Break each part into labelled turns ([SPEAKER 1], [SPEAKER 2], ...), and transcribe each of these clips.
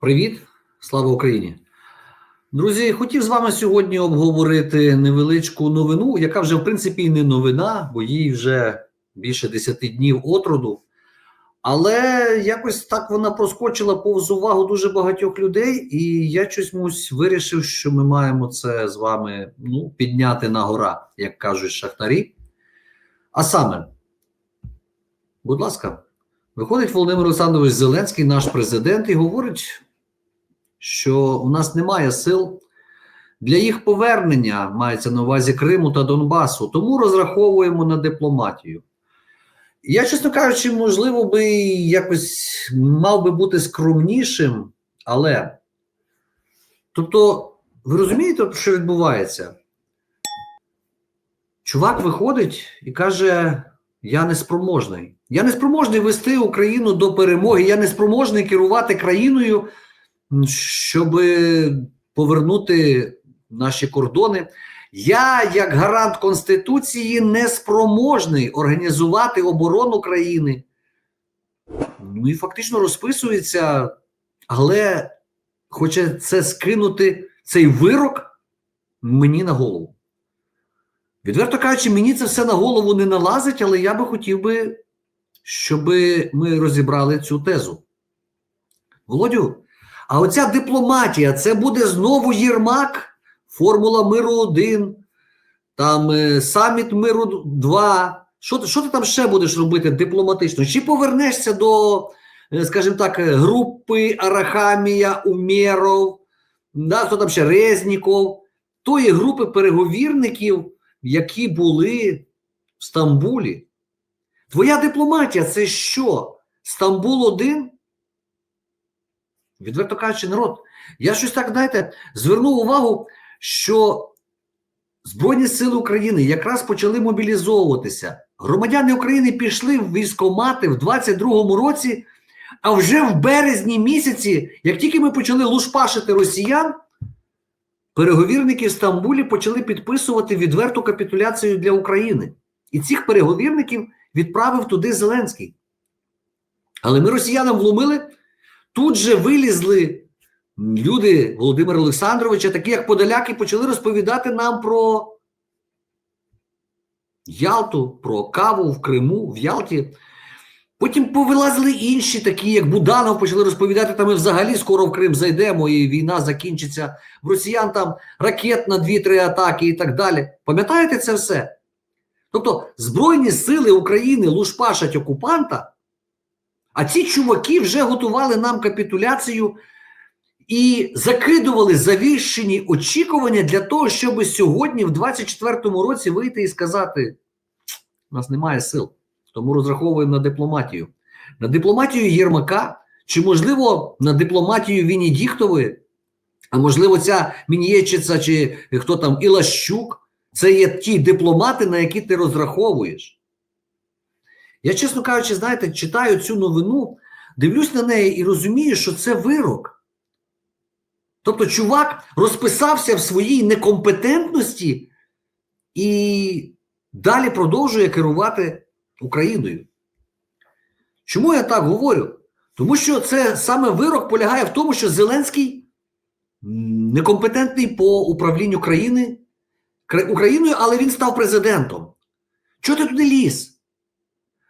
[SPEAKER 1] Привіт, слава Україні! Друзі, хотів з вами сьогодні обговорити невеличку новину, яка вже в принципі не новина, бо їй вже більше 10 днів отроду. Але якось так вона проскочила повз увагу дуже багатьох людей, і я чомусь вирішив, що ми маємо це з вами ну, підняти на гора, як кажуть шахтарі. А саме, будь ласка, виходить Володимир Олександрович Зеленський, наш президент, і говорить що у нас немає сил для їх повернення, мається на увазі Криму та Донбасу, тому розраховуємо на дипломатію. Я, чесно кажучи, можливо, би якось мав би бути скромнішим, але тобто, ви розумієте, що відбувається? Чувак виходить і каже: Я неспроможний. Я неспроможний вести Україну до перемоги, я неспроможний керувати країною щоб повернути наші кордони. Я, як гарант Конституції, не спроможний організувати оборону країни. Ну і фактично розписується, але хоче це скинути цей вирок мені на голову. Відверто кажучи, мені це все на голову не налазить, але я би хотів би, щоб ми розібрали цю тезу. Володю, а оця дипломатія це буде знову Єрмак, Формула Миру 1, там е, Саміт Миру 2. Що, що ти там ще будеш робити дипломатично? Чи повернешся до, е, скажімо так, групи Арахамія, Умєров, да, хто там ще Резніков, тої групи переговірників, які були в Стамбулі? Твоя дипломатія це що? Стамбул 1 Відверто кажучи, народ, я щось так, знаєте, звернув увагу, що Збройні Сили України якраз почали мобілізовуватися. Громадяни України пішли в військомати в 22-му році, а вже в березні місяці, як тільки ми почали лушпашити росіян, переговірники в Стамбулі почали підписувати відверту капітуляцію для України. І цих переговірників відправив туди Зеленський. Але ми росіянам вломили. Тут же вилізли люди Володимира Олександровича, такі як Подоляк, і почали розповідати нам про Ялту, про каву в Криму, в Ялті. Потім повилазили інші, такі, як Буданов, почали розповідати, там ми взагалі скоро в Крим зайдемо, і війна закінчиться. В росіян там ракет на 2-3 атаки і так далі. Пам'ятаєте це все? Тобто Збройні сили України лушпашать окупанта. А ці чуваки вже готували нам капітуляцію і закидували завіщені очікування для того, щоб сьогодні, в 24-му році, вийти і сказати: у нас немає сил, тому розраховуємо на дипломатію. На дипломатію Єрмака, чи, можливо, на дипломатію Вінідіхтової, а можливо, ця Мінієчиця, чи хто там Ілащук, це є ті дипломати, на які ти розраховуєш. Я, чесно кажучи, знаєте, читаю цю новину, дивлюсь на неї і розумію, що це вирок. Тобто, чувак розписався в своїй некомпетентності і далі продовжує керувати Україною. Чому я так говорю? Тому що це саме вирок полягає в тому, що Зеленський некомпетентний по управлінню країни, Україною, але він став президентом. Чого ти туди ліз?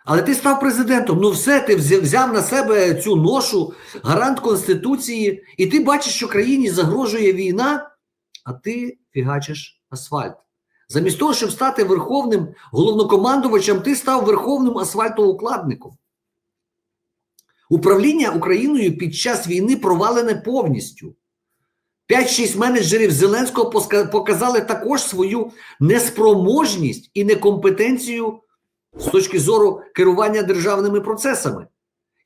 [SPEAKER 1] Але ти став президентом. Ну, все, ти взяв на себе цю ношу, гарант Конституції, і ти бачиш, що країні загрожує війна, а ти фігачиш асфальт. Замість того, щоб стати верховним головнокомандувачем, ти став верховним асфальтоукладником. Управління Україною під час війни провалене повністю. 5-6 менеджерів Зеленського показали також свою неспроможність і некомпетенцію з точки зору керування державними процесами.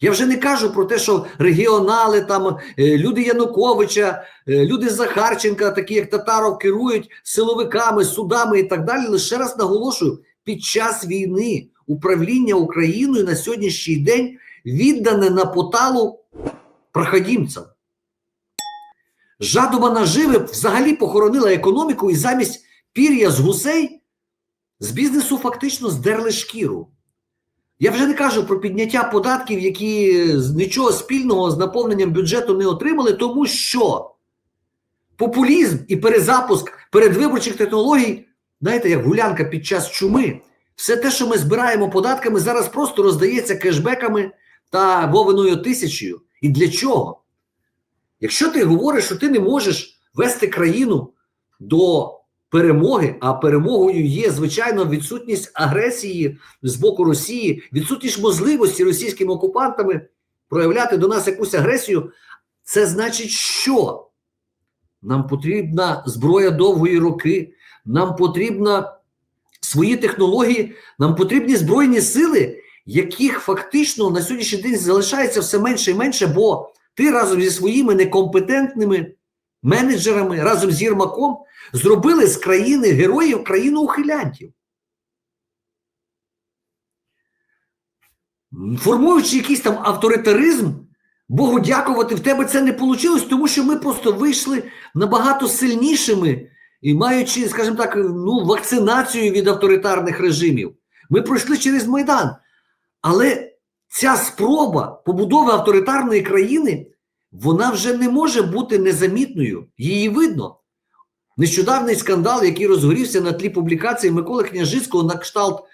[SPEAKER 1] Я вже не кажу про те, що регіонали, там е, люди Януковича, е, люди Захарченка, такі як Татаров, керують силовиками, судами і так далі. Лише раз наголошую: під час війни управління Україною на сьогоднішній день віддане на поталу проходімцям. Жадоба наживи взагалі похоронила економіку і замість пір'я з гусей з бізнесу фактично здерли шкіру. Я вже не кажу про підняття податків, які нічого спільного з наповненням бюджету не отримали, тому що популізм і перезапуск передвиборчих технологій, знаєте, як гулянка під час чуми, все те, що ми збираємо податками, зараз просто роздається кешбеками та вовиною тисячею. І для чого? Якщо ти говориш, що ти не можеш вести країну до перемоги, а перемогою є, звичайно, відсутність агресії з боку Росії, відсутність можливості російськими окупантами проявляти до нас якусь агресію, це значить, що? Нам потрібна зброя довгої роки, нам потрібна свої технології, нам потрібні збройні сили, яких фактично на сьогоднішній день залишається все менше і менше, бо ти разом зі своїми некомпетентними менеджерами, разом з Єрмаком, зробили з країни героїв країну ухилянтів. Формуючи якийсь там авторитаризм, Богу дякувати, в тебе це не вийшло, тому що ми просто вийшли набагато сильнішими і маючи, скажімо так, ну, вакцинацію від авторитарних режимів. Ми пройшли через Майдан. Але ця спроба побудови авторитарної країни, вона вже не може бути незамітною. Її видно. Нещодавний скандал, який розгорівся на тлі публікації Миколи Княжицького на кшталт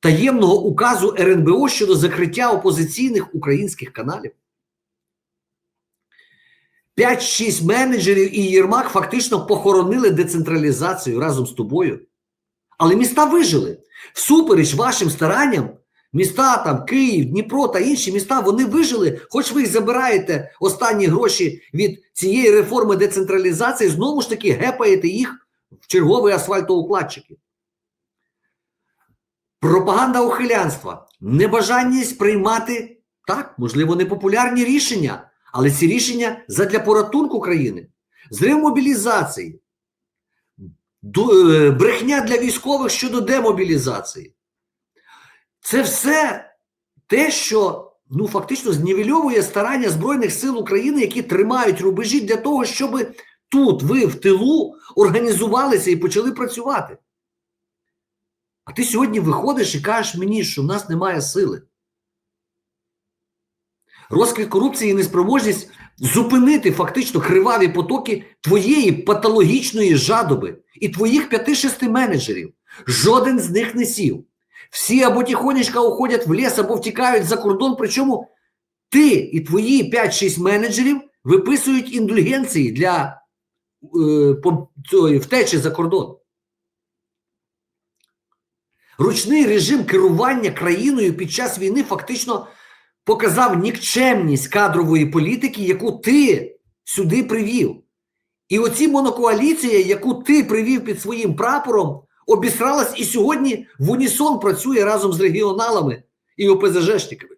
[SPEAKER 1] таємного указу РНБО щодо закриття опозиційних українських каналів. 5-6 менеджерів і Єрмак фактично похоронили децентралізацію разом з тобою. Але міста вижили. Всупереч вашим старанням, міста там Київ, Дніпро та інші міста вони вижили, хоч ви їх забираєте останні гроші від цієї реформи децентралізації, знову ж таки гепаєте їх в чергові асфальтоукладчики. Пропаганда ухилянства, небажанність приймати так, можливо, непопулярні рішення, але ці рішення задля порятунку країни, зрив мобілізації, е, брехня для військових щодо демобілізації. Це все те, що ну, фактично знівельовує старання Збройних сил України, які тримають рубежі для того, щоб тут, ви в тилу, організувалися і почали працювати. А ти сьогодні виходиш і кажеш мені, що в нас немає сили. Розквіт корупції і неспроможність зупинити фактично криваві потоки твоєї патологічної жадоби і твоїх 5-6 менеджерів. Жоден з них не сів. Всі або тихонечко уходять в ліс, або втікають за кордон. Причому ти і твої 5-6 менеджерів виписують індульгенції для е, втечі за кордон. Ручний режим керування країною під час війни фактично показав нікчемність кадрової політики, яку ти сюди привів. І оці монокоаліція, яку ти привів під своїм прапором, обісралась і сьогодні в унісон працює разом з регіоналами і ОПЗЖшниками.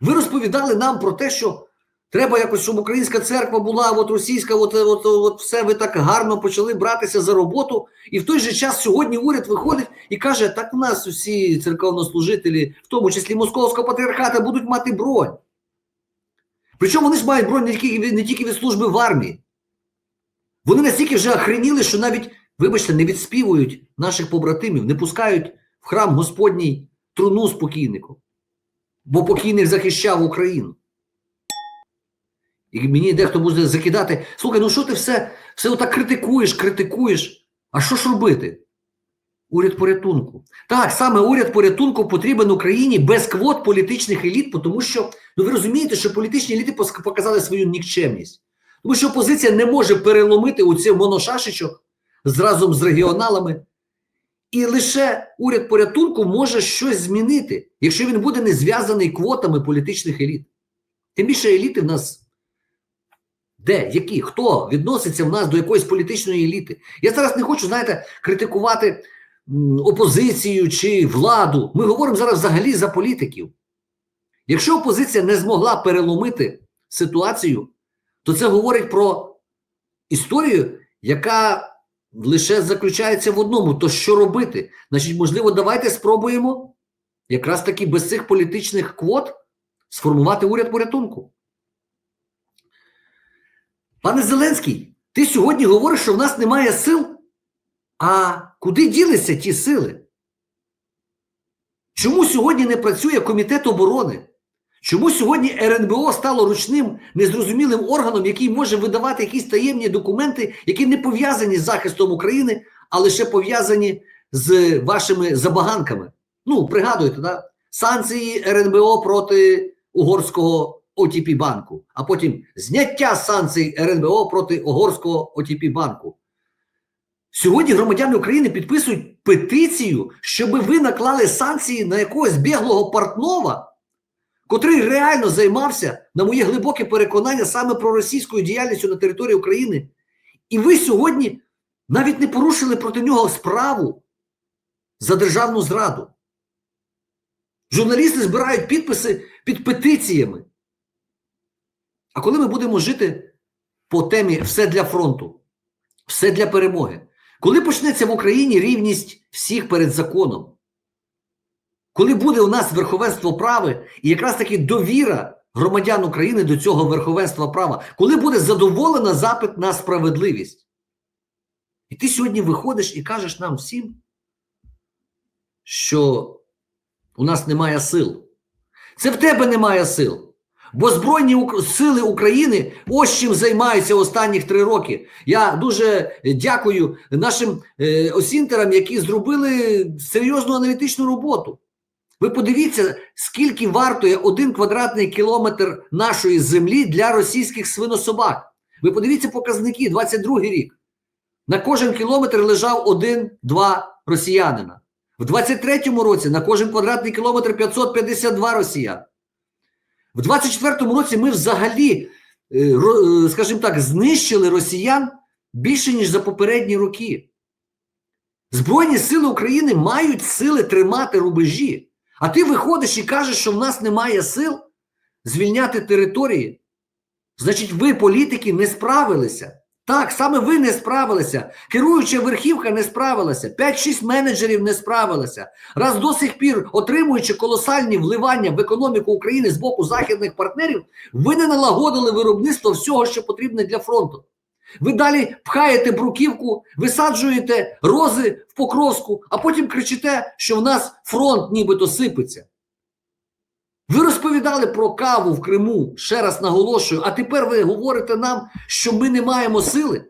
[SPEAKER 1] Ви розповідали нам про те, що треба якось, щоб українська церква була, от російська, от, от, от все ви так гарно почали братися за роботу. І в той же час сьогодні уряд виходить і каже: так у нас усі церковнослужителі, в тому числі Московського патріархата, будуть мати бронь. Причому вони ж мають бронь не тільки, не тільки від служби в армії. Вони настільки вже охреніли, що навіть, вибачте, не відспівують наших побратимів, не пускають в храм Господній труну з покійником, бо покійник захищав Україну. І мені дехто буде закидати: слухай, ну що ти все, все отак критикуєш, критикуєш. А що ж робити? Уряд порятунку. Так, саме уряд порятунку потрібен Україні без квот політичних еліт, тому що ну ви розумієте, що політичні еліти показали свою нікчемність. Тому що опозиція не може переломити оцей моношашечок з разом з регіоналами. І лише уряд порятунку може щось змінити, якщо він буде не зв'язаний квотами політичних еліт. Тим більше еліти в нас де? Які? Хто відноситься в нас до якоїсь політичної еліти? Я зараз не хочу, знаєте, критикувати опозицію чи владу. Ми говоримо зараз взагалі за політиків. Якщо опозиція не змогла переломити ситуацію, то це говорить про історію, яка лише заключається в одному: то що робити? Значить, можливо, давайте спробуємо якраз таки без цих політичних квот сформувати уряд порятунку. Пане Зеленський, ти сьогодні говориш, що в нас немає сил. А куди ділися ті сили? Чому сьогодні не працює комітет оборони? Чому сьогодні РНБО стало ручним незрозумілим органом, який може видавати якісь таємні документи, які не пов'язані з захистом України, а лише пов'язані з вашими забаганками? Ну, пригадуєте, да? санкції РНБО проти угорського ОТП банку, а потім зняття санкцій РНБО проти угорського ОТП банку. Сьогодні громадяни України підписують петицію, щоб ви наклали санкції на якогось біглого портнова, котрий реально займався, на моє глибоке переконання, саме проросійською діяльністю на території України. І ви сьогодні навіть не порушили проти нього справу за державну зраду. Журналісти збирають підписи під петиціями. А коли ми будемо жити по темі все для фронту, все для перемоги, коли почнеться в Україні рівність всіх перед законом, коли буде у нас верховенство права і якраз таки довіра громадян України до цього верховенства права, коли буде задоволена запит на справедливість, і ти сьогодні виходиш і кажеш нам всім, що у нас немає сил. Це в тебе немає сил. Бо Збройні сили України ось чим займаються останніх три роки. Я дуже дякую нашим е, осінтерам, які зробили серйозну аналітичну роботу. Ви подивіться, скільки вартує один квадратний кілометр нашої землі для російських свинособак. Ви подивіться показники 22 рік. На кожен кілометр лежав один-два росіянина. В 23-му році на кожен квадратний кілометр 552 росіян. В 24-му році ми взагалі, е, е, скажімо так, знищили росіян більше, ніж за попередні роки. Збройні сили України мають сили тримати рубежі. А ти виходиш і кажеш, що в нас немає сил звільняти території. Значить, ви, політики, не справилися. Так, саме ви не справилися. Керуюча верхівка не справилася. 5-6 менеджерів не справилися. Раз до сих пір, отримуючи колосальні вливання в економіку України з боку західних партнерів, ви не налагодили виробництво всього, що потрібне для фронту. Ви далі пхаєте бруківку, висаджуєте рози в Покровську, а потім кричите, що в нас фронт нібито сипеться. Ви розповідали про каву в Криму, ще раз наголошую, а тепер ви говорите нам, що ми не маємо сили.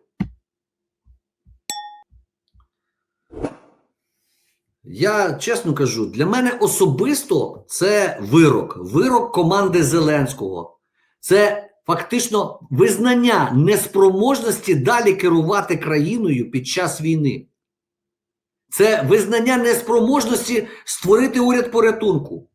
[SPEAKER 1] Я чесно кажу, для мене особисто це вирок, вирок команди Зеленського. Це фактично визнання неспроможності далі керувати країною під час війни. Це визнання неспроможності створити уряд порятунку.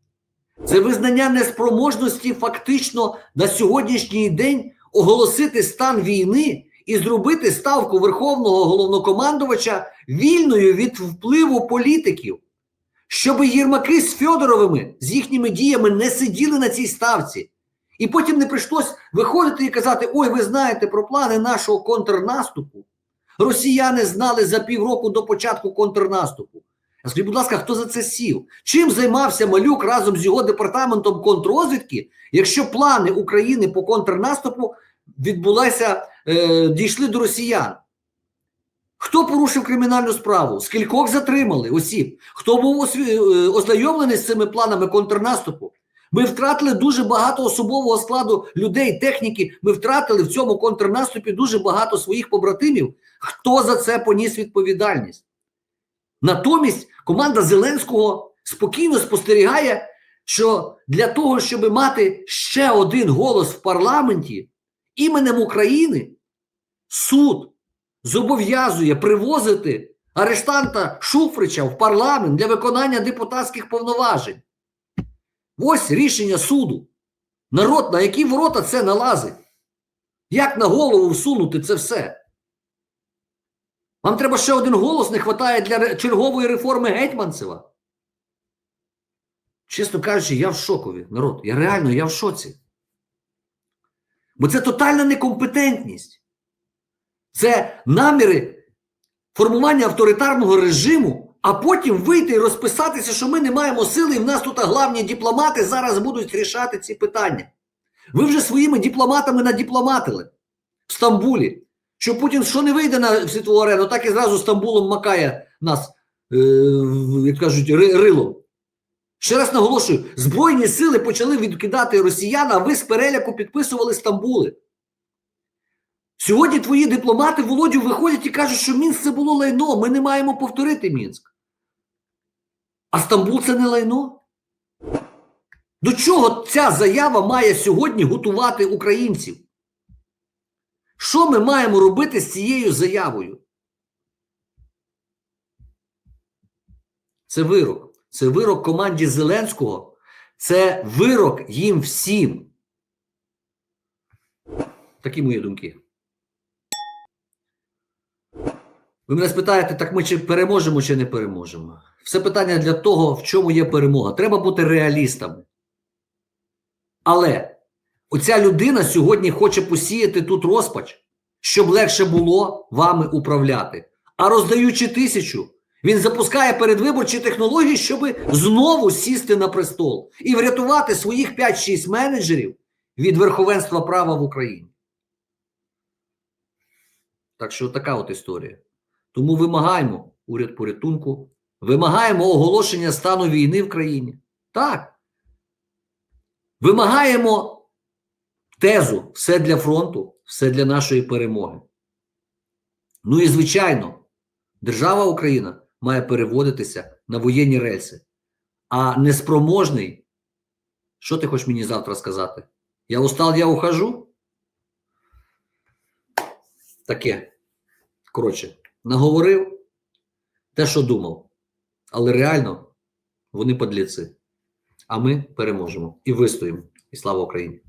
[SPEAKER 1] Це визнання неспроможності фактично на сьогоднішній день оголосити стан війни і зробити ставку Верховного головнокомандувача вільною від впливу політиків, щоб Єрмаки з Фьодоровими з їхніми діями не сиділи на цій ставці. І потім не прийшлось виходити і казати: ой, ви знаєте про плани нашого контрнаступу. Росіяни знали за півроку до початку контрнаступу. Скажіть, будь ласка, хто за це сів? Чим займався малюк разом з його департаментом контррозвідки, якщо плани України по контрнаступу відбулися, е, дійшли до росіян? Хто порушив кримінальну справу? Скількох затримали осіб? Хто був е, ознайомлений з цими планами контрнаступу? Ми втратили дуже багато особового складу людей, техніки. Ми втратили в цьому контрнаступі дуже багато своїх побратимів. Хто за це поніс відповідальність? Натомість команда Зеленського спокійно спостерігає, що для того, щоб мати ще один голос в парламенті іменем України, суд зобов'язує привозити арештанта Шуфрича в парламент для виконання депутатських повноважень. Ось рішення суду. Народ, на які ворота це налазить? Як на голову всунути це все? Вам треба ще один голос, не вистачає для чергової реформи Гетьманцева. Чесно кажучи, я в шокові, народ. Я реально я в шоці. Бо це тотальна некомпетентність. Це наміри формування авторитарного режиму, а потім вийти і розписатися, що ми не маємо сили, і в нас тут главні дипломати зараз будуть рішати ці питання. Ви вже своїми дипломатами надіпломатили в Стамбулі. Що Путін що не вийде на світову арену, так і зразу Стамбулом макає нас, е, як кажуть, ри- рилом. Ще раз наголошую: Збройні сили почали відкидати росіян, а ви з переляку підписували Стамбули. Сьогодні твої дипломати Володю виходять і кажуть, що Мінськ це було лайно. Ми не маємо повторити Мінськ. А Стамбул це не лайно. До чого ця заява має сьогодні готувати українців? Що ми маємо робити з цією заявою? Це вирок. Це вирок команді Зеленського. Це вирок їм всім. Такі мої думки. Ви мене спитаєте, так ми чи переможемо, чи не переможемо? Все питання для того, в чому є перемога. Треба бути реалістами. Але оця людина сьогодні хоче посіяти тут розпач, щоб легше було вами управляти. А роздаючи тисячу, він запускає передвиборчі технології, щоб знову сісти на престол і врятувати своїх 5-6 менеджерів від верховенства права в Україні. Так що така от історія. Тому вимагаємо уряд порятунку, вимагаємо оголошення стану війни в країні. Так. Вимагаємо тезу все для фронту, все для нашої перемоги. Ну і звичайно, держава Україна має переводитися на воєнні рельси. А неспроможний, що ти хочеш мені завтра сказати? Я устал, я ухожу? Таке. Коротше, наговорив те, що думав. Але реально вони подліці. А ми переможемо і вистоїмо. І слава Україні!